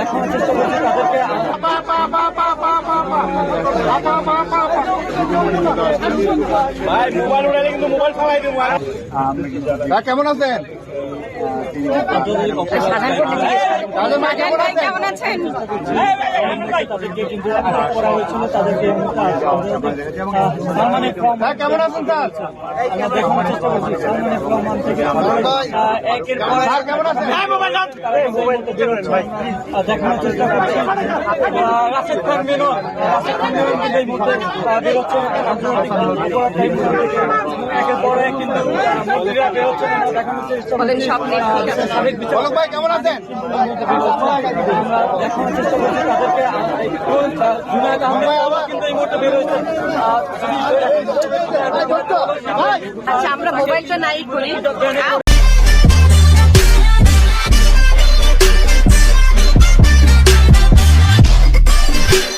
দেখানোর চেষ্টা করছি তাদেরকে ভাই মোবাইল উড়াইলে কিন্তু মোবাইল ফালাই দেবো ভাই কেমন আছেন? রাজা ভাই কেমন আছেন? কেমন আছেন তাদেরকে কিন্তু আটক করা হয়েছিল তাদেরকে কেমন আছেন স্যার? আমরা দেখানোর চেষ্টা করছি সালমান এফ রহমান থেকে একের পর কেমন আছেন? দেখানোর চেষ্টা করছি। রাশেদ খান মেনন রাশেদ খান মেনন কিন্তু এই মুহূর্তে বেরোচ্ছে। একের পর এক মন্ত্রীরা দেখানোর চেষ্টা সাবেক ভাই কেমন আছেন? আমরা দেখানোর চেষ্টা করছি। তাদেরকে আচ্ছা আমরা মোবাইলটা নাই করি।